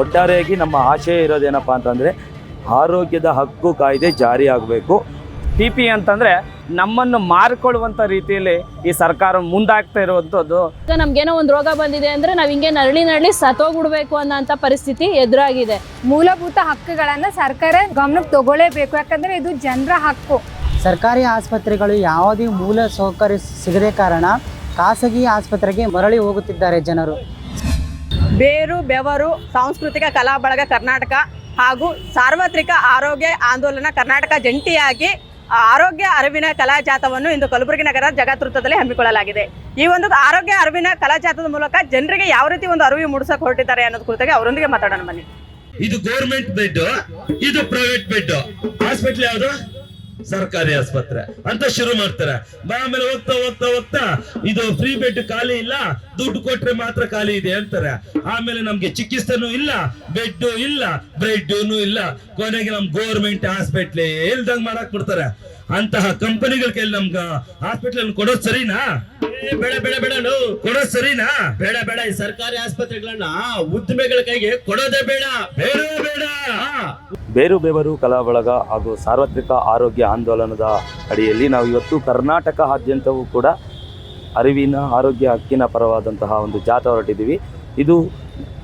ಒಟ್ಟಾರೆಯಾಗಿ ನಮ್ಮ ಆಶಯ ಇರೋದೇನಪ್ಪ ಅಂತಂದರೆ ಆರೋಗ್ಯದ ಹಕ್ಕು ಕಾಯ್ದೆ ಜಾರಿಯಾಗಬೇಕು ಪಿ ಪಿ ಅಂತಂದರೆ ನಮ್ಮನ್ನು ಮಾರ್ಕೊಳ್ಳುವಂಥ ರೀತಿಯಲ್ಲಿ ಈ ಸರ್ಕಾರ ಮುಂದಾಗ್ತಾ ಇರುವಂಥದ್ದು ಈಗ ನಮ್ಗೇನೋ ಒಂದು ರೋಗ ಬಂದಿದೆ ಅಂದರೆ ನಾವು ಹಿಂಗೆ ನರಳಿ ನರಳಿ ಸತ್ತೋಗ್ಬಿಡ್ಬೇಕು ಅನ್ನೋಂಥ ಪರಿಸ್ಥಿತಿ ಎದುರಾಗಿದೆ. ಮೂಲಭೂತ ಹಕ್ಕುಗಳನ್ನು ಸರ್ಕಾರ ಗಮನಕ್ಕೆ ತಗೊಳ್ಳೇಬೇಕು ಯಾಕಂದರೆ ಇದು ಜನರ ಹಕ್ಕು. ಸರ್ಕಾರಿ ಆಸ್ಪತ್ರೆಗಳು ಯಾವುದೇ ಮೂಲ ಸೌಕರ್ಯ ಸಿಗದೆ ಕಾರಣ ಖಾಸಗಿ ಆಸ್ಪತ್ರೆಗೆ ಮರಳಿ ಹೋಗುತ್ತಿದ್ದಾರೆ ಜನರು. ಬೇರು, ಬೆವರು, ಸಾಂಸ್ಕೃತಿಕ ಕಲಾ ಬಳಗ ಕರ್ನಾಟಕ ಹಾಗೂ ಸಾರ್ವತ್ರಿಕ ಆರೋಗ್ಯ ಆಂದೋಲನ ಕರ್ನಾಟಕ ಜಂಟಿಯಾಗಿ ಆರೋಗ್ಯ ಅರಿವಿನ ಕಲಾ ಜಾಥವನ್ನು ಇಂದು ಕಲಬುರಗಿ ನಗರ ಜಗತ್ತೃತ್ವದಲ್ಲಿ ಹಮ್ಮಿಕೊಳ್ಳಲಾಗಿದೆ. ಈ ಒಂದು ಆರೋಗ್ಯ ಅರಿವಿನ ಕಲಾ ಜಾಥದ ಮೂಲಕ ಜನರಿಗೆ ಯಾವ ರೀತಿ ಒಂದು ಅರಿವು ಮೂಡಿಸಕ್ಕೆ ಹೊರಟಿದ್ದಾರೆ ಅನ್ನೋದು ಕುರಿತಾಗಿ ಅವರೊಂದಿಗೆ ಮಾತಾಡೋಣ ಬನ್ನಿ. ಇದು ಗೌರ್ಮೆಂಟ್ ಬೆಡ್ ಇದು ಪ್ರೈವೇಟ್ ಬೆಡ್ ಹಾಸ್ಪಿಟಲ್ ಯಾವುದು? ಸರ್ಕಾರಿ ಆಸ್ಪತ್ರೆ. ಅಂತ ಶುರು ಮಾಡ್ತಾರೆ. ಆಮೇಲೆ ಹೋಗ್ತಾ ಹೋಗ್ತಾ ಹೋಗ್ತಾ ಇದು ಫ್ರೀ ಬೆಡ್ ಖಾಲಿ ಇಲ್ಲ, ದುಡ್ಡು ಕೊಟ್ರೆ ಮಾತ್ರ ಖಾಲಿ ಇದೆ ಅಂತಾರೆ. ಆಮೇಲೆ ನಮ್ಗೆ ಚಿಕಿತ್ಸೆನೂ ಇಲ್ಲ ಬೆಡ್ ಇಲ್ಲ ಬ್ರೆಡ್ ಇಲ್ಲ. ಕೊನೆಗೆ ನಮ್ ಗೋರ್ಮೆಂಟ್ ಹಾಸ್ಪಿಟ್ಲ್ ಇಲ್ದಂಗ್ ಮಾಡಕ್ ಬಿಡ್ತಾರೆ. ಅಂತಹ ಕಂಪನಿಗಳ ಕೈಲಿ ನಮ್ಗ ಹಾಸ್ಪಿಟಲ್ ಕೊಡೋದ್ ಸರಿನಾ? ಏ, ಬೇಡ ಬೇಡ ಬೇಡ ನೋ. ಕೊಡೋದ್ ಸರಿನಾ? ಬೇಡ ಬೇಡ. ಈ ಸರ್ಕಾರಿ ಆಸ್ಪತ್ರೆಗಳನ್ನ ಉದ್ದಿಮೆಗಳ ಕೈಗೆ ಕೊಡೋದೇ ಬೇಡ. ಬೇಡ. ಬೇಡ ಬೇರು ಬೇವರು ಕಲಾ ಬಳಗ ಹಾಗೂ ಸಾರ್ವತ್ರಿಕ ಆರೋಗ್ಯ ಆಂದೋಲನದ ಅಡಿಯಲ್ಲಿ ನಾವು ಇವತ್ತು ಕರ್ನಾಟಕದಾದ್ಯಂತವೂ ಕೂಡ ಅರಿವಿನ ಆರೋಗ್ಯ ಹಕ್ಕಿನ ಪರವಾದಂತಹ ಒಂದು ಜಾಥಾ ಹೊರಟಿದ್ದೀವಿ. ಇದು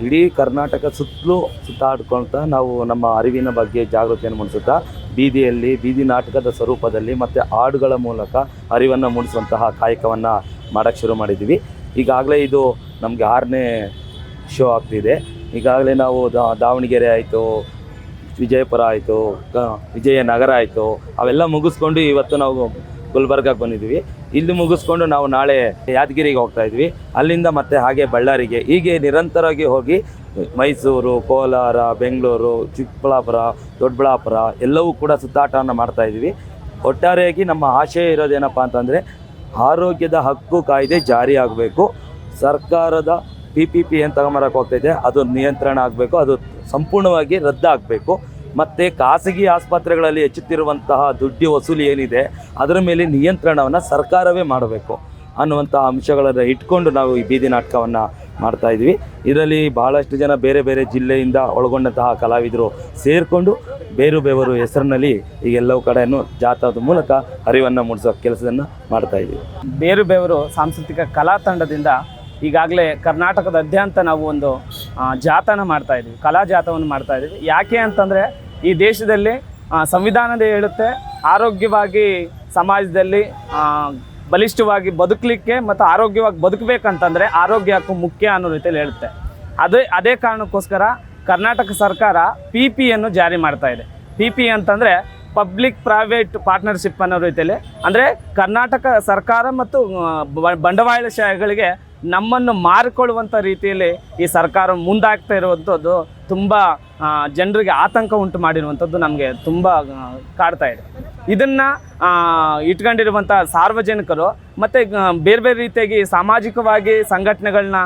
ಇಡೀ ಕರ್ನಾಟಕ ಸುತ್ತಲೂ ಸುತ್ತಾಡ್ಕೊಳ್ತಾ ನಾವು ನಮ್ಮ ಅರಿವಿನ ಬಗ್ಗೆ ಜಾಗೃತಿಯನ್ನು ಮೂಡಿಸುತ್ತಾ ಬೀದಿಯಲ್ಲಿ, ಬೀದಿ ನಾಟಕದ ಸ್ವರೂಪದಲ್ಲಿ ಮತ್ತು ಹಾಡುಗಳ ಮೂಲಕ ಅರಿವನ್ನು ಮೂಡಿಸುವಂತಹ ಕಾಯಕವನ್ನು ಮಾಡೋಕ್ಕೆ ಶುರು ಮಾಡಿದ್ದೀವಿ. ಈಗಾಗಲೇ ಇದು ನಮಗೆ ಆರನೇ ಶೋ ಆಗ್ತಿದೆ. ಈಗಾಗಲೇ ನಾವು ದಾವಣಗೆರೆ ಆಯಿತು, ವಿಜಯಪುರ ಆಯಿತು ವಿಜಯನಗರ ಆಯಿತು, ಅವೆಲ್ಲ ಮುಗಿಸ್ಕೊಂಡು ಇವತ್ತು ನಾವು ಗುಲ್ಬರ್ಗಕ್ಕೆ ಬಂದಿದ್ವಿ ಇಲ್ಲಿ ಮುಗಿಸ್ಕೊಂಡು ನಾವು ನಾಳೆ ಯಾದಗಿರಿಗೆ ಹೋಗ್ತಾ ಇದ್ವಿ. ಅಲ್ಲಿಂದ ಮತ್ತೆ ಹಾಗೆ ಬಳ್ಳಾರಿಗೆ. ಹೀಗೆ ನಿರಂತರವಾಗಿ ಹೋಗಿ ಮೈಸೂರು, ಕೋಲಾರ, ಬೆಂಗಳೂರು, ಚಿಕ್ಕಬಳ್ಳಾಪುರ, ದೊಡ್ಡಬಳ್ಳಾಪುರ ಎಲ್ಲವೂ ಕೂಡ ಸುತ್ತಾಟವನ್ನು ಮಾಡ್ತಾ ಇದ್ವಿ ಒಟ್ಟಾರೆಯಾಗಿ ನಮ್ಮ ಆಶಯ ಇರೋದೇನಪ್ಪ ಅಂತಂದರೆ ಆರೋಗ್ಯದ ಹಕ್ಕು ಕಾಯ್ದೆ ಜಾರಿಯಾಗಬೇಕು ಸರ್ಕಾರದ ಪಿ ಪಿ ಪಿ ಏನು ತಗೊಂಬರಕ್ಕೆ ಹೋಗ್ತಾಯಿದೆ ಅದು ನಿಯಂತ್ರಣ ಆಗಬೇಕು, ಅದು ಸಂಪೂರ್ಣವಾಗಿ ರದ್ದಾಗಬೇಕು. ಮತ್ತು ಖಾಸಗಿ ಆಸ್ಪತ್ರೆಗಳಲ್ಲಿ ಹೆಚ್ಚುತ್ತಿರುವಂತಹ ದುಡ್ಡು ವಸೂಲಿ ಏನಿದೆ, ಅದರ ಮೇಲೆ ನಿಯಂತ್ರಣವನ್ನು ಸರ್ಕಾರವೇ ಮಾಡಬೇಕು ಅನ್ನುವಂಥ ಅಂಶಗಳನ್ನು ಇಟ್ಕೊಂಡು ನಾವು ಈ ಬೀದಿ ನಾಟಕವನ್ನು ಮಾಡ್ತಾ ಇದ್ವಿ. ಇದರಲ್ಲಿ ಬಹಳಷ್ಟು ಜನ ಬೇರೆ ಬೇರೆ ಜಿಲ್ಲೆಯಿಂದ ಒಳಗೊಂಡಂತಹ ಕಲಾವಿದರು ಸೇರಿಕೊಂಡು ಬೇರು ಬೇವರು ಹೆಸರಿನಲ್ಲಿ ಈಗೆಲ್ಲವು ಕಡೆಯೂ ಜಾಥಾದ ಮೂಲಕ ಅರಿವನ್ನು ಮೂಡಿಸೋ ಕೆಲಸವನ್ನು ಮಾಡ್ತಾ ಇದ್ದೀವಿ ಬೇರು ಬೇವರು ಸಾಂಸ್ಕೃತಿಕ ಕಲಾ ತಂಡದಿಂದ ಈಗಾಗಲೇ ಕರ್ನಾಟಕದಾದ್ಯಂತ ನಾವು ಒಂದು ಜಾಥಾನ ಮಾಡ್ತಾ ಇದ್ದೀವಿ ಕಲಾ ಜಾಥವನ್ನು ಮಾಡ್ತಾ ಇದ್ದೀವಿ ಯಾಕೆ ಅಂತಂದರೆ ಈ ದೇಶದಲ್ಲಿ ಸಂವಿಧಾನದ ಹೇಳುತ್ತೆ, ಆರೋಗ್ಯವಾಗಿ ಸಮಾಜದಲ್ಲಿ ಬಲಿಷ್ಠವಾಗಿ ಬದುಕಲಿಕ್ಕೆ ಮತ್ತು ಆರೋಗ್ಯವಾಗಿ ಬದುಕಬೇಕಂತಂದರೆ ಆರೋಗ್ಯ ಹಕ್ಕು ಮುಖ್ಯ ಅನ್ನೋ ರೀತಿಯಲ್ಲಿ ಹೇಳುತ್ತೆ. ಅದೇ ಅದೇ ಕಾರಣಕ್ಕೋಸ್ಕರ ಕರ್ನಾಟಕ ಸರ್ಕಾರ ಪಿ ಪಿಯನ್ನು ಜಾರಿ ಮಾಡ್ತಾ ಇದೆ. ಪಿ ಪಿ ಅಂತಂದರೆ ಪಬ್ಲಿಕ್ ಪ್ರೈವೇಟ್ ಪಾರ್ಟ್ನರ್ಶಿಪ್ ಅನ್ನೋ ರೀತಿಯಲ್ಲಿ, ಅಂದರೆ ಕರ್ನಾಟಕ ಸರ್ಕಾರ ಮತ್ತು ಬಂಡವಾಳಶಾಹಿಗಳಿಗೆ ನಮ್ಮನ್ನು ಮಾರಿಕೊಳ್ಳುವಂಥ ರೀತಿಯಲ್ಲಿ ಈ ಸರ್ಕಾರ ಮುಂದಾಗ್ತಾ ಇರುವಂಥದ್ದು ತುಂಬ ಜನರಿಗೆ ಆತಂಕ ಉಂಟು ಮಾಡಿರುವಂಥದ್ದು ನಮಗೆ ತುಂಬ ಕಾಡ್ತಾ ಇದೆ. ಇದನ್ನು ಇಟ್ಕೊಂಡಿರುವಂಥ ಸಾರ್ವಜನಿಕರು ಮತ್ತು ಬೇರೆ ಬೇರೆ ರೀತಿಯಾಗಿ ಸಾಮಾಜಿಕವಾಗಿ ಸಂಘಟನೆಗಳನ್ನ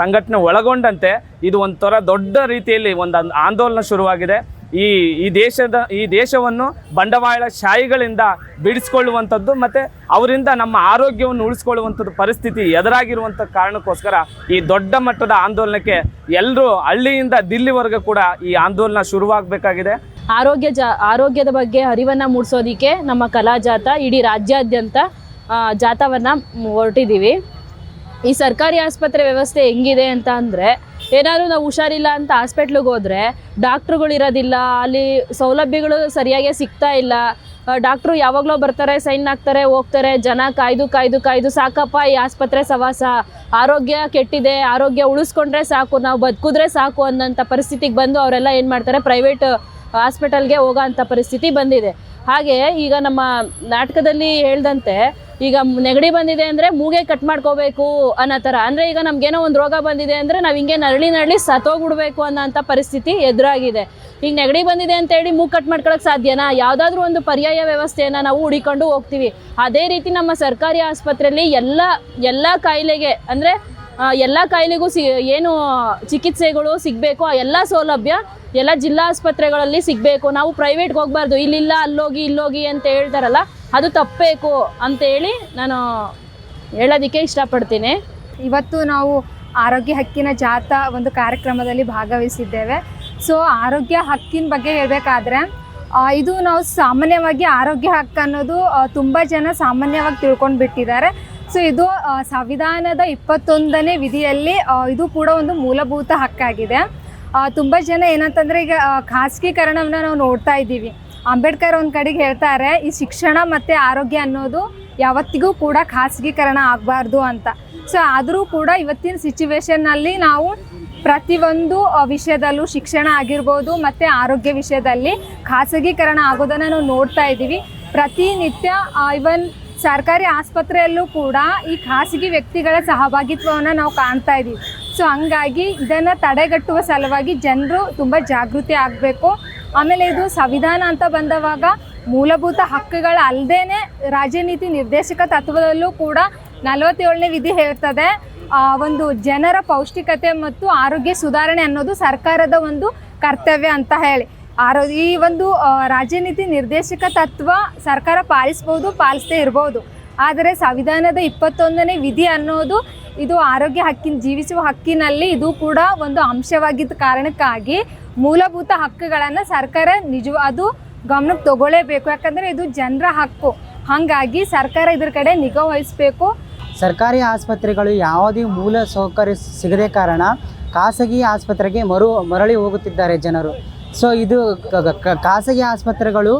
ಸಂಘಟನೆ ಒಳಗೊಂಡಂತೆ ಇದು ಒಂಥರ ದೊಡ್ಡ ರೀತಿಯಲ್ಲಿ ಒಂದು ಆಂದೋಲನ ಶುರುವಾಗಿದೆ. ಈ ಈ ದೇಶದ, ಈ ದೇಶವನ್ನು ಬಂಡವಾಳ ಶಾಹಿಗಳಿಂದ ಬಿಡಿಸ್ಕೊಳ್ಳುವಂಥದ್ದು ಮತ್ತು ಅವರಿಂದ ನಮ್ಮ ಆರೋಗ್ಯವನ್ನು ಉಳಿಸ್ಕೊಳ್ಳುವಂಥದ್ದು ಪರಿಸ್ಥಿತಿ ಎದುರಾಗಿರುವಂಥ ಕಾರಣಕ್ಕೋಸ್ಕರ ಈ ದೊಡ್ಡ ಮಟ್ಟದ ಆಂದೋಲನಕ್ಕೆ ಎಲ್ಲರೂ ಹಳ್ಳಿಯಿಂದ ದಿಲ್ಲಿವರೆಗೂ ಕೂಡ ಈ ಆಂದೋಲನ ಶುರುವಾಗಬೇಕಾಗಿದೆ. ಆರೋಗ್ಯ ಜಾ, ಆರೋಗ್ಯದ ಬಗ್ಗೆ ಅರಿವನ್ನು ಮೂಡಿಸೋದಿಕ್ಕೆ ನಮ್ಮ ಕಲಾ ಜಾಥಾ ಇಡೀ ರಾಜ್ಯಾದ್ಯಂತ ಜಾಥಾವನ್ನ ಹೊರಟಿದ್ದೀವಿ. ಈ ಸರ್ಕಾರಿ ಆಸ್ಪತ್ರೆ ವ್ಯವಸ್ಥೆ ಹೆಂಗಿದೆ ಅಂತ ಅಂದರೆ ಏನಾದರೂ ನಾವು ಹುಷಾರಿಲ್ಲ ಅಂತ ಹಾಸ್ಪಿಟ್ಲಿಗೆ ಹೋದರೆ ಡಾಕ್ಟ್ರುಗಳು ಇರೋದಿಲ್ಲ, ಅಲ್ಲಿ ಸೌಲಭ್ಯಗಳು ಸರಿಯಾಗಿ ಸಿಗ್ತಾ ಇಲ್ಲ. ಡಾಕ್ಟ್ರು ಯಾವಾಗಲೋ ಬರ್ತಾರೆ ಸೈನ್ ಹಾಕ್ತಾರೆ, ಹೋಗ್ತಾರೆ, ಜನ ಕಾಯ್ದು ಕಾಯ್ದು ಕಾಯ್ದು ಸಾಕಪ್ಪ ಈ ಆಸ್ಪತ್ರೆ ಸವಾಸ. ಆರೋಗ್ಯ ಕೆಟ್ಟಿದೆ, ಆರೋಗ್ಯ ಉಳಿಸ್ಕೊಂಡ್ರೆ ಸಾಕು, ನಾವು ಬದುಕಿದ್ರೆ ಸಾಕು ಅನ್ನೋಂಥ ಪರಿಸ್ಥಿತಿಗೆ ಬಂದು ಅವರೆಲ್ಲ ಏನು ಮಾಡ್ತಾರೆ ಪ್ರೈವೇಟ್ ಹಾಸ್ಪಿಟಲ್ಗೆ ಹೋಗೋ ಅಂಥ ಪರಿಸ್ಥಿತಿ ಬಂದಿದೆ. ಹಾಗೆ ಈಗ ನಮ್ಮ ನಾಟಕದಲ್ಲಿ ಹೇಳ್ದಂತೆ ಈಗ ನೆಗಡಿ ಬಂದಿದೆ ಅಂದರೆ ಮೂಗೆ ಕಟ್ ಮಾಡ್ಕೋಬೇಕು ಅನ್ನೋ ಥರ. ಅಂದರೆ ಈಗ ನಮಗೇನೋ ಒಂದು ರೋಗ ಬಂದಿದೆ ಅಂದರೆ ನಾವು ಹಿಂಗೆ ನರಳಿ ನರಳಿ ಸತ್ತೋಗ್ಬಿಡ್ಬೇಕು ಅನ್ನೋಂಥ ಪರಿಸ್ಥಿತಿ ಎದುರಾಗಿದೆ. ಈಗ ನೆಗಡಿ ಬಂದಿದೆ ಅಂತೇಳಿ ಮೂಗು ಕಟ್ ಮಾಡ್ಕೊಳಕ್ಕೆ ಸಾಧ್ಯನಾ? ಯಾವುದಾದ್ರೂ ಒಂದು ಪರ್ಯಾಯ ವ್ಯವಸ್ಥೆಯನ್ನು ನಾವು ಹುಡಿಕೊಂಡು ಹೋಗ್ತೀವಿ. ಅದೇ ರೀತಿ ನಮ್ಮ ಸರ್ಕಾರಿ ಆಸ್ಪತ್ರೆಯಲ್ಲಿ ಎಲ್ಲ ಎಲ್ಲ ಕಾಯಿಲೆಗೆ ಅಂದರೆ ಎಲ್ಲ ಕಾಯಿಲೆಗೂ ಸಿ, ಏನು ಚಿಕಿತ್ಸೆಗಳು ಸಿಗಬೇಕು, ಆ ಎಲ್ಲ ಸೌಲಭ್ಯ ಎಲ್ಲ ಜಿಲ್ಲಾ ಆಸ್ಪತ್ರೆಗಳಲ್ಲಿ ಸಿಗಬೇಕು. ನಾವು ಪ್ರೈವೇಟ್ಗೆ ಹೋಗ್ಬಾರ್ದು. ಇಲ್ಲಿಲ್ಲ, ಅಲ್ಲೋಗಿ, ಇಲ್ಲೋಗಿ ಅಂತ ಹೇಳ್ತಾರಲ್ಲ ಅದು ತಪ್ಪಬೇಕು ಅಂತೇಳಿ ನಾನು ಹೇಳೋದಕ್ಕೆ ಇಷ್ಟಪಡ್ತೀನಿ. ಇವತ್ತು ನಾವು ಆರೋಗ್ಯ ಹಕ್ಕಿನ ಜಾಥಾ ಒಂದು ಕಾರ್ಯಕ್ರಮದಲ್ಲಿ ಭಾಗವಹಿಸಿದ್ದೇವೆ. ಸೊ, ಆರೋಗ್ಯ ಹಕ್ಕಿನ ಬಗ್ಗೆ ಹೇಳಬೇಕಾದ್ರೆ ಇದು ನಾವು ಸಾಮಾನ್ಯವಾಗಿ ಆರೋಗ್ಯ ಹಕ್ಕು ಅನ್ನೋದು ತುಂಬ ಜನ ಸಾಮಾನ್ಯವಾಗಿ ತಿಳ್ಕೊಂಡು ಬಿಟ್ಟಿದ್ದಾರೆ ಸೊ, ಇದು ಸಂವಿಧಾನದ ಇಪ್ಪತ್ತೊಂದನೇ ವಿಧಿಯಲ್ಲಿ ಇದು ಕೂಡ ಒಂದು ಮೂಲಭೂತ ಹಕ್ಕಾಗಿದೆ. ತುಂಬ ಜನ ಏನಂತಂದರೆ ಈಗ ಖಾಸಗೀಕರಣವನ್ನು ಖಾಸಗೀಕರಣವನ್ನ ನಾವು ನೋಡ್ತಾ ಇದ್ದೀವಿ. ಅಂಬೇಡ್ಕರ್ ಒಂದು ಕಡೆಗೆ ಹೇಳ್ತಾರೆ, ಈ ಶಿಕ್ಷಣ ಮತ್ತು ಆರೋಗ್ಯ ಅನ್ನೋದು ಯಾವತ್ತಿಗೂ ಕೂಡ ಖಾಸಗೀಕರಣ ಆಗಬಾರ್ದು ಅಂತ. ಸೊ ಆದರೂ ಕೂಡ ಇವತ್ತಿನ ಸಿಚುವೇಶನ್ನಲ್ಲಿ ನಾವು ಪ್ರತಿಯೊಂದು ವಿಷಯದಲ್ಲೂ ಶಿಕ್ಷಣ ಆಗಿರ್ಬೋದು ಮತ್ತು ಆರೋಗ್ಯ ವಿಷಯದಲ್ಲಿ ಖಾಸಗೀಕರಣ ಆಗೋದನ್ನು ನಾವು ನೋಡ್ತಾ ಇದ್ದೀವಿ. ಪ್ರತಿನಿತ್ಯ ಇವನ್ ಸರ್ಕಾರಿ ಆಸ್ಪತ್ರೆಯಲ್ಲೂ ಕೂಡ ಈ ಖಾಸಗಿ ವ್ಯಕ್ತಿಗಳ ಸಹಭಾಗಿತ್ವವನ್ನು ನಾವು ಕಾಣ್ತಾ ಇದ್ದೀವಿ. ಸೊ ಹಂಗಾಗಿ ಇದನ್ನು ತಡೆಗಟ್ಟುವ ಸಲುವಾಗಿ ಜನರು ತುಂಬ ಜಾಗೃತಿ ಆಗಬೇಕು. ಆಮೇಲೆ ಇದು ಸಂವಿಧಾನ ಅಂತ ಬಂದವಾಗ ಮೂಲಭೂತ ಹಕ್ಕುಗಳ ಅಲ್ಲದೇ ರಾಜ್ಯನೀತಿ ನಿರ್ದೇಶಕ ತತ್ವದಲ್ಲೂ ಕೂಡ ನಲವತ್ತೇಳನೇ ವಿಧಿ ಹೇಳ್ತದೆ. ಒಂದು ಜನರ ಪೌಷ್ಟಿಕತೆ ಮತ್ತು ಆರೋಗ್ಯ ಸುಧಾರಣೆ ಅನ್ನೋದು ಸರ್ಕಾರದ ಒಂದು ಕರ್ತವ್ಯ ಅಂತ ಹೇಳಿ. ಆರೋ, ಈ ಒಂದು ರಾಜನೀತಿ ನಿರ್ದೇಶಕ ತತ್ವ ಸರ್ಕಾರ ಪಾಲಿಸ್ಬೋದು, ಪಾಲಿಸದೇ ಇರ್ಬೋದು. ಆದರೆ ಸಂವಿಧಾನದ ಇಪ್ಪತ್ತೊಂದನೇ ವಿಧಿ ಅನ್ನೋದು ಇದು ಆರೋಗ್ಯ ಹಕ್ಕಿನ ಜೀವಿಸುವ ಹಕ್ಕಿನಲ್ಲಿ ಇದು ಕೂಡ ಒಂದು ಅಂಶವಾಗಿದ್ದ ಕಾರಣಕ್ಕಾಗಿ ಮೂಲಭೂತ ಹಕ್ಕುಗಳನ್ನು ಸರ್ಕಾರ ನಿಜ ಅದು ಗಮನಕ್ಕೆ ತಗೊಳ್ಳೇಬೇಕು. ಯಾಕಂದರೆ ಇದು ಜನರ ಹಕ್ಕು. ಹಾಗಾಗಿ ಸರ್ಕಾರ ಇದ್ರ ಕಡೆ ನಿಗಾ ವಹಿಸಬೇಕು. ಸರ್ಕಾರಿ ಆಸ್ಪತ್ರೆಗಳು ಯಾವುದೇ ಮೂಲ ಸೌಕರ್ಯ ಸಿಗದೆ ಕಾರಣ ಖಾಸಗಿ ಆಸ್ಪತ್ರೆಗೆ ಮರು ಮರಳಿ ಹೋಗುತ್ತಿದ್ದಾರೆ ಜನರು. ಸೊ ಇದು ಖಾಸಗಿ ಆಸ್ಪತ್ರೆಗಳು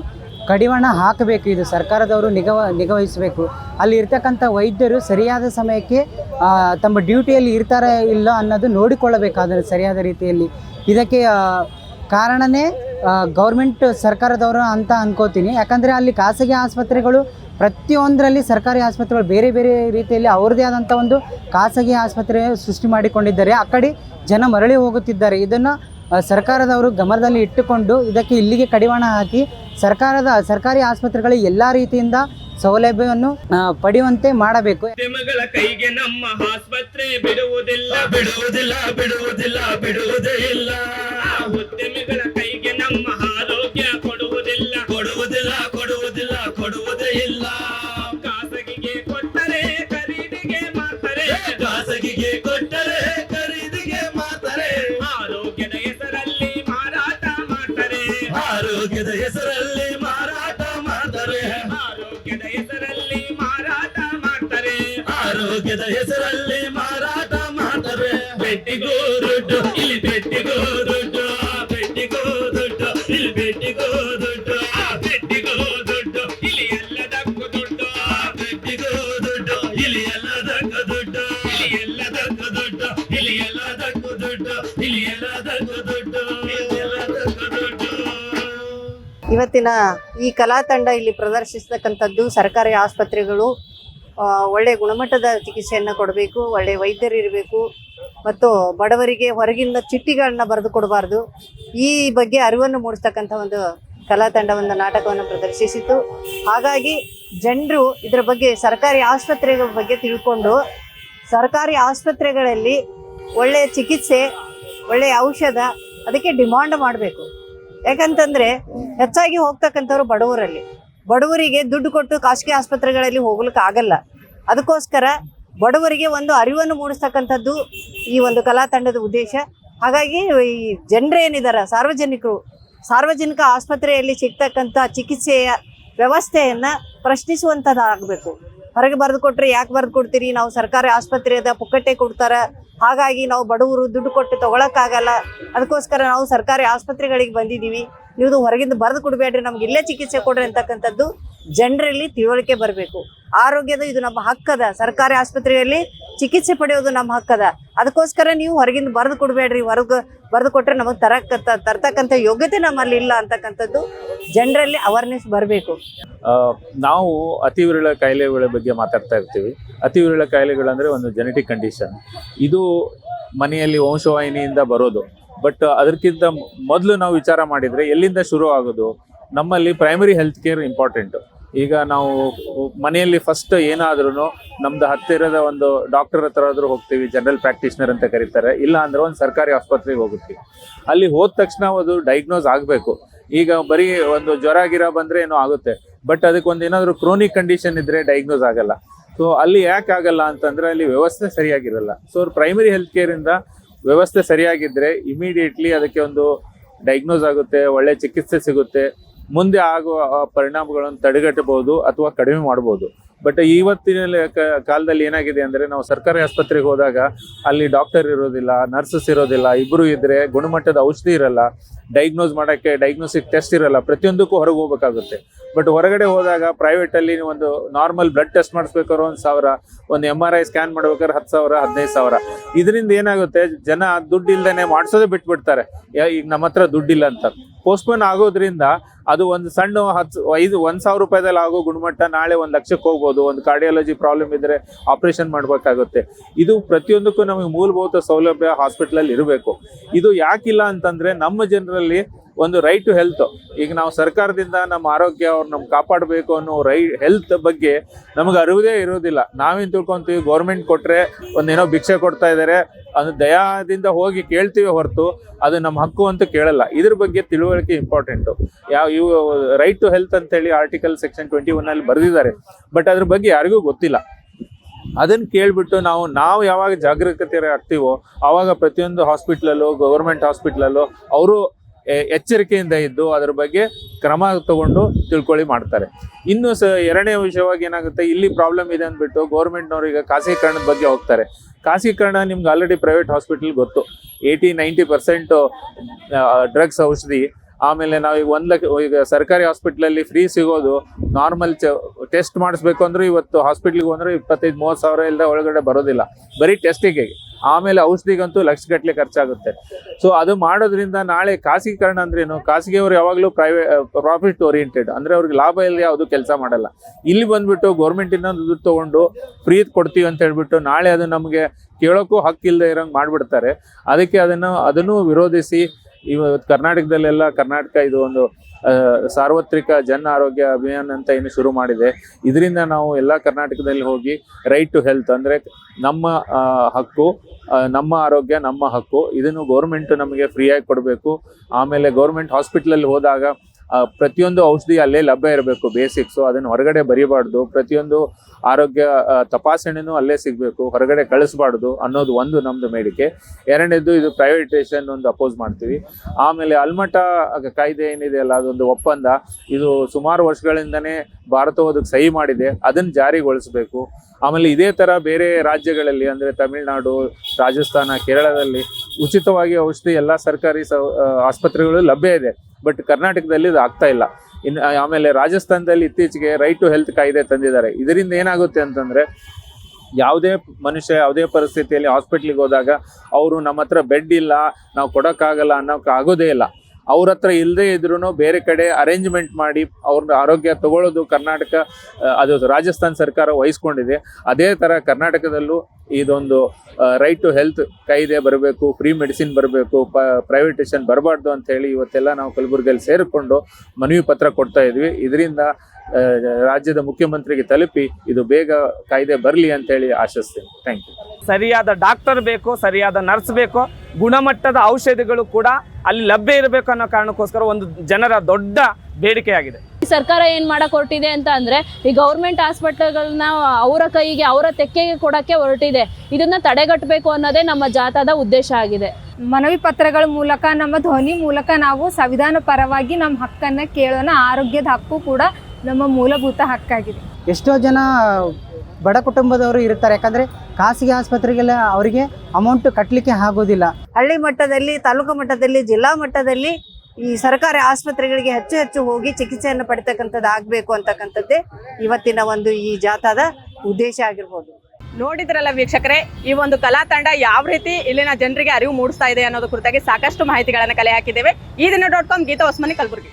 ಕಡಿವಾಣ ಹಾಕಬೇಕು. ಇದು ಸರ್ಕಾರದವರು ನಿಗವ, ನಿಗವಹಿಸಬೇಕು. ಅಲ್ಲಿ ಇರ್ತಕ್ಕಂಥ ವೈದ್ಯರು ಸರಿಯಾದ ಸಮಯಕ್ಕೆ ತಮ್ಮ ಡ್ಯೂಟಿಯಲ್ಲಿ ಇರ್ತಾರೆ ಇಲ್ಲ ಅನ್ನೋದು ನೋಡಿಕೊಳ್ಳಬೇಕಾದ್ರೆ ಸರಿಯಾದ ರೀತಿಯಲ್ಲಿ. ಇದಕ್ಕೆ ಕಾರಣನೇ ಗೌರ್ಮೆಂಟ್ ಸರ್ಕಾರದವರು ಅಂತ ಅನ್ಕೋತೀನಿ. ಯಾಕಂದರೆ ಅಲ್ಲಿ ಖಾಸಗಿ ಆಸ್ಪತ್ರೆಗಳು ಪ್ರತಿಯೊಂದರಲ್ಲಿ ಸರ್ಕಾರಿ ಆಸ್ಪತ್ರೆಗಳು ಬೇರೆ ಬೇರೆ ರೀತಿಯಲ್ಲಿ ಅವ್ರದ್ದೇ ಆದಂಥ ಒಂದು ಖಾಸಗಿ ಆಸ್ಪತ್ರೆ ಸೃಷ್ಟಿ ಮಾಡಿಕೊಂಡಿದ್ದಾರೆ. ಆ ಕಡೆ ಜನ ಮರಳಿ ಹೋಗುತ್ತಿದ್ದಾರೆ. ಇದನ್ನು ಸರ್ಕಾರದವರು ಗಮನದಲ್ಲಿ ಇಟ್ಟುಕೊಂಡು ಇದಕ್ಕೆ ಇಲ್ಲಿಗೆ ಕಡಿವಾಣ ಹಾಕಿ ಸರ್ಕಾರದ ಸರ್ಕಾರಿ ಆಸ್ಪತ್ರೆಗಳಿಗೆ ಎಲ್ಲ ರೀತಿಯಿಂದ ಸೌಲಭ್ಯವನ್ನು ಪಡೆಯುವಂತೆ ಮಾಡಬೇಕು. ಕೈಗೆ ನಮ್ಮ ಆಸ್ಪತ್ರೆ ಬಿಡುವುದಿಲ್ಲ ಬಿಡುವುದಿಲ್ಲ ಬಿಡುವುದಿಲ್ಲ, ಬಿಡುವುದೇ ಇಲ್ಲ. ಆರೋಗ್ಯದ ಹೆಸರಲ್ಲಿ ಮಾರಾಟ ಮಾಡ್ತಾರೆ. ಬೆಟ್ಟಿಗೂ ದುಡ್ಡು ಇಲ್ಲಿ ಬೆಟ್ಟಿಗೂ ದುಡ್ಡು ಬೆಟ್ಟಿಗೂ ಇಲ್ಲಿ ಬೆಟ್ಟಿಗೂ ದುಡ್ಡು ಆ ಬೆಟ್ಟಿಗೂ ದುಡ್ಡು ಇಲ್ಲಿ ಎಲ್ಲದಕ್ಕೂ ದುಡ್ಡು, ಆ ಬೆಟ್ಟಿಗೂ ದುಡ್ಡು, ಇಲ್ಲಿ ಎಲ್ಲದಕ್ಕೂ ದುಡ್ಡು, ಇಲ್ಲಿ ಎಲ್ಲದಕ್ಕೂ ದುಡ್ಡು, ಇಲ್ಲಿ ಎಲ್ಲದಕ್ಕೂ ದುಡ್ಡು, ಇಲ್ಲಿ ಎಲ್ಲದಕ್ಕೂ ದುಡ್ಡು. ಇವತ್ತಿನ ಈ ಕಲಾ ತಂಡ ಇಲ್ಲಿ ಪ್ರದರ್ಶಿಸತಕ್ಕಂಥದ್ದು ಸರ್ಕಾರಿ ಆಸ್ಪತ್ರೆಗಳು ಒಳ್ಳೆ ಗುಣಮಟ್ಟದ ಚಿಕಿತ್ಸೆಯನ್ನು ಕೊಡಬೇಕು, ಒಳ್ಳೆ ವೈದ್ಯರು ಇರಬೇಕು, ಮತ್ತು ಬಡವರಿಗೆ ಹೊರಗಿಂದ ಚಿಟ್ಟಿಗಳನ್ನ ಬರೆದು ಕೊಡಬಾರ್ದು. ಈ ಬಗ್ಗೆ ಅರಿವನ್ನು ಮೂಡಿಸ್ತಕ್ಕಂಥ ಒಂದು ಕಲಾ ತಂಡ ಒಂದು ನಾಟಕವನ್ನು ಪ್ರದರ್ಶಿಸಿತು. ಹಾಗಾಗಿ ಜನರು ಇದರ ಬಗ್ಗೆ ಸರ್ಕಾರಿ ಆಸ್ಪತ್ರೆಗಳ ಬಗ್ಗೆ ತಿಳ್ಕೊಂಡು, ಸರ್ಕಾರಿ ಆಸ್ಪತ್ರೆಗಳಲ್ಲಿ ಒಳ್ಳೆಯ ಚಿಕಿತ್ಸೆ ಒಳ್ಳೆಯ ಔಷಧ ಅದಕ್ಕೆ ಡಿಮಾಂಡ್ ಮಾಡಬೇಕು. ಯಾಕಂತಂದ್ರೆ ಹೆಚ್ಚಾಗಿ ಹೋಗ್ತಕ್ಕಂಥವ್ರು ಬಡವರಲ್ಲಿ. ಬಡವರಿಗೆ ದುಡ್ಡು ಕೊಟ್ಟು ಖಾಸಗಿ ಆಸ್ಪತ್ರೆಗಳಲ್ಲಿ ಹೋಗ್ಲಿಕ್ಕೆ ಆಗಲ್ಲ. ಅದಕ್ಕೋಸ್ಕರ ಬಡವರಿಗೆ ಒಂದು ಅರಿವನ್ನು ಮೂಡಿಸ್ತಕ್ಕಂಥದ್ದು ಈ ಒಂದು ಕಲಾ ತಂಡದ ಉದ್ದೇಶ. ಹಾಗಾಗಿ ಈ ಜನರೇನಿದ್ದಾರೆ ಸಾರ್ವಜನಿಕರು, ಸಾರ್ವಜನಿಕ ಆಸ್ಪತ್ರೆಯಲ್ಲಿ ಸಿಗ್ತಕ್ಕಂಥ ಚಿಕಿತ್ಸೆಯ ವ್ಯವಸ್ಥೆಯನ್ನು ಪ್ರಶ್ನಿಸುವಂಥದ್ದಾಗಬೇಕು ಹೊರಗೆ ಬರೆದು ಕೊಟ್ಟರೆ ಯಾಕೆ ಬರೆದು ಕೊಡ್ತೀರಿ? ನಾವು ಸರ್ಕಾರಿ ಆಸ್ಪತ್ರೆಯದ ಪುಕ್ಕಟ್ಟೆ ಕೊಡ್ತಾರೆ ಹಾಗಾಗಿ ನಾವು ಬಡವರು ದುಡ್ಡು ಕೊಟ್ಟು ತಗೊಳಕ್ಕಾಗಲ್ಲ. ಅದಕ್ಕೋಸ್ಕರ ನಾವು ಸರ್ಕಾರಿ ಆಸ್ಪತ್ರೆಗಳಿಗೆ ಬಂದಿದ್ದೀವಿ. ನೀವು ಹೊರಗಿಂದ ಬರೆದು ಕೊಡಬೇಡ್ರಿ. ನಮ್ಗೆ ಇಲ್ಲೇ ಚಿಕಿತ್ಸೆ ಕೊಡ್ರಿ ಅಂತಕ್ಕಂಥದ್ದು ಜನರಲ್ಲಿ ತಿಳುವಳಿಕೆ ಬರಬೇಕು. ಆರೋಗ್ಯದ ಇದು ನಮ್ಮ ಹಕ್ಕದ. ಸರ್ಕಾರಿ ಆಸ್ಪತ್ರೆಯಲ್ಲಿ ಚಿಕಿತ್ಸೆ ಪಡೆಯೋದು ನಮ್ಮ ಹಕ್ಕದ. ಅದಕ್ಕೋಸ್ಕರ ನೀವು ಹೊರಗಿಂದ ಬರೆದು ಕೊಡಬೇಡ್ರಿ. ಹೊರಗೆ ಬರೆದು ಕೊಟ್ಟರೆ ನಮಗೆ ತರಕ್ಕ ತರ್ತಕ್ಕಂಥ ಯೋಗ್ಯತೆ ನಮ್ಮಲ್ಲಿ ಇಲ್ಲ ಅಂತಕ್ಕಂಥದ್ದು ಜನರಲ್ಲಿ ಅವೇರ್ನೆಸ್ ಬರಬೇಕು. ನಾವು ಅತಿ ವಿರಳ ಕಾಯಿಲೆಗಳ ಬಗ್ಗೆ ಮಾತಾಡ್ತಾ ಇರ್ತೀವಿ. ಅತಿ ವಿರಳ ಕಾಯಿಲೆಗಳಂದರೆ ಒಂದು ಜೆನೆಟಿಕ್ ಕಂಡೀಷನ್ ಇದು ಮನೆಯಲ್ಲಿ ವಂಶವಾಹಿನಿಯಿಂದ ಬರೋದು. ಬಟ್ ಅದಕ್ಕಿಂತ ಮೊದಲು ನಾವು ವಿಚಾರ ಮಾಡಿದರೆ ಎಲ್ಲಿಂದ ಶುರು ಆಗೋದು? ನಮ್ಮಲ್ಲಿ ಪ್ರೈಮರಿ ಹೆಲ್ತ್ ಕೇರ್ ಇಂಪಾರ್ಟೆಂಟ್ ಈಗ ನಾವು ಮನೆಯಲ್ಲಿ ಫಸ್ಟ್ ಏನಾದ್ರೂ ನಮ್ದು ಹತ್ತಿರದ ಒಂದು ಡಾಕ್ಟರ್ ಹತ್ರ ಆದ್ರೂ ಹೋಗ್ತೀವಿ ಜನರಲ್ ಪ್ರಾಕ್ಟೀಷನರ್ ಅಂತ ಕರೀತಾರೆ. ಇಲ್ಲ ಅಂದ್ರೆ ಒಂದು ಸರ್ಕಾರಿ ಆಸ್ಪತ್ರೆಗೆ ಹೋಗುತ್ತೀವಿ. ಅಲ್ಲಿ ಹೋದ ತಕ್ಷಣ ಅದು ಡೈಗ್ನೋಸ್ ಆಗಬೇಕು. ಈಗ ಬರೀ ಒಂದು ಜ್ವರ ಗಿರ ಬಂದ್ರೆ ಏನೋ ಆಗುತ್ತೆ. ಬಟ್ ಅದಕ್ಕೆ ಒಂದು ಏನಾದರೂ ಕ್ರೋನಿಕ್ ಕಂಡೀಷನ್ ಇದ್ರೆ ಡೈಗ್ನೋಸ್ ಆಗಲ್ಲ. ಸೊ ಅಲ್ಲಿ ಯಾಕೆ ಆಗಲ್ಲ ಅಂತಂದ್ರೆ ಅಲ್ಲಿ ವ್ಯವಸ್ಥೆ ಸರಿಯಾಗಿರಲ್ಲ. ಸೊ ಪ್ರೈಮರಿ ಹೆಲ್ತ್ ಕೇರ್ ಇಂದ ವ್ಯವಸ್ಥೆ ಸರಿಯಾಗಿದ್ರೆ ಇಮಿಡಿಯೇಟ್ಲಿ ಅದಕ್ಕೆ ಒಂದು ಡೈಗ್ನೋಸ್ ಆಗುತ್ತೆ, ಒಳ್ಳೆ ಚಿಕಿತ್ಸೆ ಸಿಗುತ್ತೆ. ಮುಂದೆ ಆಗುವ ಪರಿಣಾಮಗಳನ್ನು ತಡೆಗಟ್ಟಬಹುದು ಅಥವಾ ಕಡಿಮೆ ಮಾಡಬಹುದು. ಬಟ್ ಇವತ್ತಿನ ಕಾಲದಲ್ಲಿ ಏನಾಗಿದೆ ಅಂದ್ರೆ ನಾವು ಸರ್ಕಾರಿ ಆಸ್ಪತ್ರೆಗೆ ಹೋದಾಗ ಅಲ್ಲಿ ಡಾಕ್ಟರ್ ಇರೋದಿಲ್ಲ ನರ್ಸಸ್ ಇರೋದಿಲ್ಲ, ಇಬ್ರು ಇದ್ದರೆ ಗುಣಮಟ್ಟದ ಔಷಧಿ ಇರಲ್ಲ ಡಯಾಗ್ನೋಸ್ ಮಾಡೋಕ್ಕೆ ಡೈಗ್ನೋಸಿಕ್ ಟೆಸ್ಟ್ ಇರಲ್ಲ, ಪ್ರತಿಯೊಂದಕ್ಕೂ ಹೊರಗೆ ಹೋಗ್ಬೇಕಾಗುತ್ತೆ. ಬಟ್ ಹೊರಗಡೆ ಹೋದಾಗ ಪ್ರೈವೇಟ್ ಅಲ್ಲಿ ಒಂದು ನಾರ್ಮಲ್ ಬ್ಲಡ್ ಟೆಸ್ಟ್ ಮಾಡಿಸ್ಬೇಕಾದ್ರೆ ಒಂದು ಸಾವಿರ, ಒಂದು ಎಂ ಆರ್ ಐ ಸ್ಕ್ಯಾನ್ ಮಾಡ್ಬೇಕಾದ್ರೆ ಹತ್ತು ಸಾವಿರ, ಹದಿನೈದು ಸಾವಿರ. ಇದರಿಂದ ಏನಾಗುತ್ತೆ, ಜನ ದುಡ್ಡು ಇಲ್ದೇನೆ ಮಾಡಿಸೋದೇ ಬಿಟ್ಬಿಡ್ತಾರೆ. ಈಗ ನಮ್ಮ ಹತ್ರ ದುಡ್ಡಿಲ್ಲ ಅಂತ. ಪೋಸ್ಟ್ಪೋನ್ ಆಗೋದ್ರಿಂದ ಅದು ಒಂದು ಸಣ್ಣ ಹತ್ತು, ಐದು, ಒಂದು ಸಾವಿರ ರೂಪಾಯಿದಲ್ಲಿ ಆಗೋ ಗುಣಮಟ್ಟ ನಾಳೆ ಒಂದು ಲಕ್ಷಕ್ಕೆ ಹೋಗ್ಬೋದು. ಒಂದು ಕಾರ್ಡಿಯಾಲಜಿ ಪ್ರಾಬ್ಲಮ್ ಇದ್ರೆ ಆಪರೇಷನ್ ಮಾಡಬೇಕಾಗುತ್ತೆ. ಇದು ಪ್ರತಿಯೊಂದಕ್ಕೂ ನಮಗೆ ಮೂಲಭೂತ ಸೌಲಭ್ಯ ಹಾಸ್ಪಿಟ್ಲಲ್ಲಿ ಇರಬೇಕು. ಇದು ಯಾಕಿಲ್ಲ ಅಂತಂದ್ರೆ ನಮ್ಮ ಜನರಲ್ಲಿ ಒಂದು ರೈಟ್ ಟು ಹೆಲ್ತ್ ಈಗ ನಾವು ಸರ್ಕಾರದಿಂದ ನಮ್ಮ ಆರೋಗ್ಯ ಅವ್ರು ನಮ್ಗೆ ಕಾಪಾಡಬೇಕು ಅನ್ನೋ ರೈ ಹೆಲ್ತ್ ಬಗ್ಗೆ ನಮಗೆ ಅರಿವುದೇ ಇರೋದಿಲ್ಲ ನಾವೇನು ತಿಳ್ಕೊತೀವಿ? ಗೌರ್ಮೆಂಟ್ ಕೊಟ್ಟರೆ ಒಂದೇನೋ ಭಿಕ್ಷೆ ಕೊಡ್ತಾ ಇದ್ದಾರೆ ಅದು ದಯಾದಿಂದ ಹೋಗಿ ಕೇಳ್ತೀವಿ ಹೊರತು ಅದು ನಮ್ಮ ಹಕ್ಕು ಅಂತ ಕೇಳಲ್ಲ. ಇದ್ರ ಬಗ್ಗೆ ತಿಳುವಳಿಕೆ ಇಂಪಾರ್ಟೆಂಟು ಯಾವ ಇವು ರೈಟ್ ಟು ಹೆಲ್ತ್ ಅಂತ ಹೇಳಿ ಆರ್ಟಿಕಲ್ ಸೆಕ್ಷನ್ ಟ್ವೆಂಟಿ ಒನ್ ಅಲ್ಲಿ ಬರೆದಿದ್ದಾರೆ. ಬಟ್ ಅದ್ರ ಬಗ್ಗೆ ಯಾರಿಗೂ ಗೊತ್ತಿಲ್ಲ. ಅದನ್ನು ಕೇಳಿಬಿಟ್ಟು ನಾವು ನಾವು ಯಾವಾಗ ಜಾಗರೂಕತೆ ಆಗ್ತೀವೋ ಆವಾಗ ಪ್ರತಿಯೊಂದು ಹಾಸ್ಪಿಟ್ಲಲ್ಲೂ ಗೌರ್ಮೆಂಟ್ ಹಾಸ್ಪಿಟ್ಲಲ್ಲೂ ಅವರು ಎಚ್ಚರಿಕೆಯಿಂದ ಇದ್ದು ಅದ್ರ ಬಗ್ಗೆ ಕ್ರಮ ತಗೊಂಡು ತಿಳ್ಕೊಳ್ಳಿ ಮಾಡ್ತಾರೆ. ಇನ್ನು ಸ, ಎರಡನೇ ವಿಷಯವಾಗಿ ಏನಾಗುತ್ತೆ, ಇಲ್ಲಿ ಪ್ರಾಬ್ಲಮ್ ಇದೆ ಅಂದ್ಬಿಟ್ಟು ಗೌರ್ಮೆಂಟ್ನವ್ರು ಈಗ ಖಾಸಗೀಕರಣದ ಬಗ್ಗೆ ಹೋಗ್ತಾರೆ. ಖಾಸಗೀಕರಣ ನಿಮ್ಗೆ ಆಲ್ರೆಡಿ ಪ್ರೈವೇಟ್ ಹಾಸ್ಪಿಟಲ್ ಗೊತ್ತು. ಏಯ್ಟಿ ನೈಂಟಿ ಪರ್ಸೆಂಟು ಡ್ರಗ್ಸ್ ಔಷಧಿ ಆಮೇಲೆ ನಾವು ಈಗ ಒಂದು ಲಕ್ಷ ಈಗ ಸರ್ಕಾರಿ ಹಾಸ್ಪಿಟ್ಲಲ್ಲಿ ಫ್ರೀ ಸಿಗೋದು ನಾರ್ಮಲ್ ಟೆಸ್ಟ್ ಮಾಡಿಸ್ಬೇಕು ಅಂದ್ರೆ ಇವತ್ತು ಹಾಸ್ಪಿಟ್ಲಿಗೆ ಹೋದ್ರೆ ಇಪ್ಪತ್ತೈದು, ಮೂವತ್ತು ಸಾವಿರ ಇಲ್ಲದೆ ಒಳಗಡೆ ಬರೋದಿಲ್ಲ. ಬರೀ ಟೆಸ್ಟಿಗೆ ಆಮೇಲೆ ಔಷಧಿಗಂತೂ ಲಕ್ಷಗಟ್ಟಲೆ ಖರ್ಚಾಗುತ್ತೆ. ಸೊ ಅದು ಮಾಡೋದ್ರಿಂದ ನಾಳೆ ಖಾಸಗೀಕರಣ ಅಂದ್ರೇನು ಖಾಸಗಿಯವರು ಯಾವಾಗಲೂ ಪ್ರೈವೇಟ್ ಪ್ರಾಫಿಟ್ ಓರಿಯೆಂಟೆಡ್ ಅಂದರೆ ಅವ್ರಿಗೆ ಲಾಭ ಇಲ್ಲದೆ ಯಾವುದು ಕೆಲಸ ಮಾಡಲ್ಲ. ಇಲ್ಲಿ ಬಂದ್ಬಿಟ್ಟು ಗೌರ್ಮೆಂಟಿಂದ ದುಡ್ಡು ತಗೊಂಡು ಫ್ರೀ ಕೊಡ್ತೀವಿ ಅಂತ ಹೇಳ್ಬಿಟ್ಟು ನಾಳೆ ಅದು ನಮಗೆ ಕೇಳೋಕ್ಕೂ ಹಕ್ಕಿಲ್ಲದೆ ಇರೋಂಗೆ ಮಾಡಿಬಿಡ್ತಾರೆ. ಅದಕ್ಕೆ ಅದನ್ನು ಅದನ್ನು ವಿರೋಧಿಸಿ ಇವತ್ತು ಕರ್ನಾಟಕದಲ್ಲೆಲ್ಲ ಕರ್ನಾಟಕ ಇದು ಒಂದು ಸಾರ್ವತ್ರಿಕ ಜನ ಆರೋಗ್ಯ ಅಭಿಯಾನ ಅಂತ ಏನು ಶುರು ಮಾಡಿದೆ. ಇದರಿಂದ ನಾವು ಎಲ್ಲ ಕರ್ನಾಟಕದಲ್ಲಿ ಹೋಗಿ ರೈಟ್ ಟು ಹೆಲ್ತ್ ಅಂದರೆ ನಮ್ಮ ಹಕ್ಕು ನಮ್ಮ ಆರೋಗ್ಯ, ನಮ್ಮ ಹಕ್ಕು. ಇದನ್ನು ಗೌರ್ಮೆಂಟ್ ನಮಗೆ ಫ್ರೀಯಾಗಿ ಕೊಡಬೇಕು. ಆಮೇಲೆ ಗೌರ್ಮೆಂಟ್ ಹಾಸ್ಪಿಟ್ಲಲ್ಲಿ ಹೋದಾಗ ಪ್ರತಿಯೊಂದು ಔಷಧಿ ಅಲ್ಲೇ ಲಭ್ಯ ಇರಬೇಕು ಬೇಸಿಕ್ಸು ಅದನ್ನು ಹೊರಗಡೆ ಬರೀಬಾರ್ದು. ಪ್ರತಿಯೊಂದು ಆರೋಗ್ಯ ತಪಾಸಣೆನೂ ಅಲ್ಲೇ ಸಿಗಬೇಕು. ಹೊರಗಡೆ ಕಳಿಸ್ಬಾರ್ದು ಅನ್ನೋದು ಒಂದು ನಮ್ಮದು ಬೇಡಿಕೆ. ಎರಡನೇದು ಇದು ಪ್ರೈವೇಟೈಸೇಷನ್ ಒಂದು ಅಪೋಸ್ ಮಾಡ್ತೀವಿ. ಆಮೇಲೆ ಅಲ್ಮಟ ಕಾಯ್ದೆ ಏನಿದೆಯಲ್ಲ ಅದೊಂದು ಒಪ್ಪಂದ. ಇದು ಸುಮಾರು ವರ್ಷಗಳಿಂದನೇ ಭಾರತ ಅದಕ್ಕೆ ಸಹಿ ಮಾಡಿದೆ. ಅದನ್ನು ಜಾರಿಗೊಳಿಸಬೇಕು. ಆಮೇಲೆ ಇದೇ ಥರ ಬೇರೆ ರಾಜ್ಯಗಳಲ್ಲಿ, ಅಂದರೆ ತಮಿಳುನಾಡು, ರಾಜಸ್ಥಾನ, ಕೇರಳದಲ್ಲಿ ಉಚಿತವಾಗಿ ಔಷಧಿ ಎಲ್ಲ ಸರ್ಕಾರಿ ಸ ಆಸ್ಪತ್ರೆಗಳು ಲಭ್ಯ ಇದೆ. ಬಟ್ ಕರ್ನಾಟಕದಲ್ಲಿ ಇದು ಆಗ್ತಾ ಇಲ್ಲ. ಇನ್ನು ಆಮೇಲೆ ರಾಜಸ್ಥಾನದಲ್ಲಿ ಇತ್ತೀಚೆಗೆ ರೈಟ್ ಟು ಹೆಲ್ತ್ ಕಾಯ್ದೆ ತಂದಿದ್ದಾರೆ. ಇದರಿಂದ ಏನಾಗುತ್ತೆ ಅಂತಂದರೆ, ಯಾವುದೇ ಮನುಷ್ಯ ಯಾವುದೇ ಪರಿಸ್ಥಿತಿಯಲ್ಲಿ ಹಾಸ್ಪಿಟ್ಲಿಗೆ ಹೋದಾಗ, ಅವರು ನಮ್ಮ ಹತ್ರ ಬೆಡ್ ಇಲ್ಲ, ನಾವು ಕೊಡೋಕ್ಕಾಗಲ್ಲ ಅನ್ನೋಕೆ ಆಗೋದೇ ಇಲ್ಲ. ಅವ್ರ ಹತ್ರ ಇಲ್ಲದೇ ಇದ್ರೂ ಬೇರೆ ಕಡೆ ಅರೇಂಜ್ಮೆಂಟ್ ಮಾಡಿ ಅವ್ರ ಆರೋಗ್ಯ ತಗೊಳ್ಳೋದು ಕರ್ನಾಟಕ ಅದು ರಾಜಸ್ಥಾನ್ ಸರ್ಕಾರ ವಹಿಸ್ಕೊಂಡಿದೆ. ಅದೇ ಥರ ಕರ್ನಾಟಕದಲ್ಲೂ ಇದೊಂದು ರೈಟ್ ಟು ಹೆಲ್ತ್ ಕಾಯ್ದೆ ಬರಬೇಕು ಫ್ರೀ ಮೆಡಿಸಿನ್ ಬರಬೇಕು, ಪ ಪ್ರೈವೇಟೇಷನ್ ಬರಬಾರ್ದು ಅಂತ ಹೇಳಿ ಇವತ್ತೆಲ್ಲ ನಾವು ಕಲಬುರಗಿಯಲ್ಲಿ ಸೇರಿಕೊಂಡು ಮನವಿ ಪತ್ರ ಕೊಡ್ತಾ ಇದ್ವಿ. ಇದರಿಂದ ರಾಜ್ಯದ ಮುಖ್ಯಮಂತ್ರಿಗೆ ತಲುಪಿ ಇದು ಬೇಗ ಕಾಯ್ದೆ ಬರಲಿ ಅಂತ ಹೇಳಿ ಆಶಿಸ್ತೀನಿ. ಥ್ಯಾಂಕ್ ಯು ಸರಿಯಾದ ಡಾಕ್ಟರ್ ಬೇಕು ಸರಿಯಾದ ನರ್ಸ್ ಬೇಕು ಗುಣಮಟ್ಟದ ಔಷಧಿಗಳು ಕೂಡ ಅಲ್ಲಿ ಲಭ್ಯ ಇರಬೇಕು ಅನ್ನೋ ಕಾರಣಕ್ಕೋಸ್ಕರ ಒಂದು ಜನರ ದೊಡ್ಡ ಬೇಡಿಕೆಯಾಗಿದೆ. ಈ ಸರ್ಕಾರ ಏನ್ ಮಾಡಕ್ ಹೊರಟಿದೆ ಅಂತ ಅಂದ್ರೆ ಈ ಗೌರ್ಮೆಂಟ್ ಹಾಸ್ಪಿಟಲ್ಗಳನ್ನ ಅವರ ಕೈಗೆ ಅವರ ತೆಕ್ಕೆಗೆ ಕೊಡಕ್ಕೆ ಹೊರಟಿದೆ. ಇದನ್ನ ತಡೆಗಟ್ಟಬೇಕು ಅನ್ನೋದೇ ನಮ್ಮ ಜಾಥಾದ ಉದ್ದೇಶ ಆಗಿದೆ. ಮನವಿ ಪತ್ರಗಳ ಮೂಲಕ ನಮ್ಮ ಧ್ವನಿ ಮೂಲಕ ನಾವು ಸಂವಿಧಾನ ಪರವಾಗಿ ನಮ್ಮ ಹಕ್ಕನ್ನ ಕೇಳೋಣ ಆರೋಗ್ಯದ ಹಕ್ಕು ಕೂಡ ನಮ್ಮ ಮೂಲಭೂತ ಹಕ್ಕಾಗಿದೆ. ಎಷ್ಟೋ ಜನ ಬಡ ಕುಟುಂಬದವರು ಇರ್ತಾರೆ. ಯಾಕಂದ್ರೆ ಖಾಸಗಿ ಆಸ್ಪತ್ರೆಗೆಲ್ಲ ಅವರಿಗೆ ಅಮೌಂಟ್ ಕಟ್ಟಲಿಕ್ಕೆ ಆಗೋದಿಲ್ಲ. ಹಳ್ಳಿ ಮಟ್ಟದಲ್ಲಿ ತಾಲೂಕು ಮಟ್ಟದಲ್ಲಿ ಜಿಲ್ಲಾ ಮಟ್ಟದಲ್ಲಿ ಈ ಸರ್ಕಾರಿ ಆಸ್ಪತ್ರೆಗಳಿಗೆ ಹೆಚ್ಚು ಹೆಚ್ಚು ಹೋಗಿ ಚಿಕಿತ್ಸೆಯನ್ನು ಪಡಿತಕ್ಕಂಥದ್ದು ಆಗಬೇಕು ಅಂತಕ್ಕಂಥದ್ದೇ ಇವತ್ತಿನ ಒಂದು ಈ ಜಾಥಾದ ಉದ್ದೇಶ ಆಗಿರ್ಬೋದು. ನೋಡಿದ್ರಲ್ಲ ವೀಕ್ಷಕರೇ ಈ ಒಂದು ಕಲಾ ತಂಡ ಯಾವ ರೀತಿ ಇಲ್ಲಿನ ಜನರಿಗೆ ಅರಿವು ಮೂಡಿಸ್ತಾ ಇದೆ ಅನ್ನೋದು ಕುರಿತಾಗಿ ಸಾಕಷ್ಟು ಮಾಹಿತಿಗಳನ್ನು ಕಲೆ ಹಾಕಿದ್ದೇವೆ. Ee Dina dot com Geetha Hosmani Kalaburagi.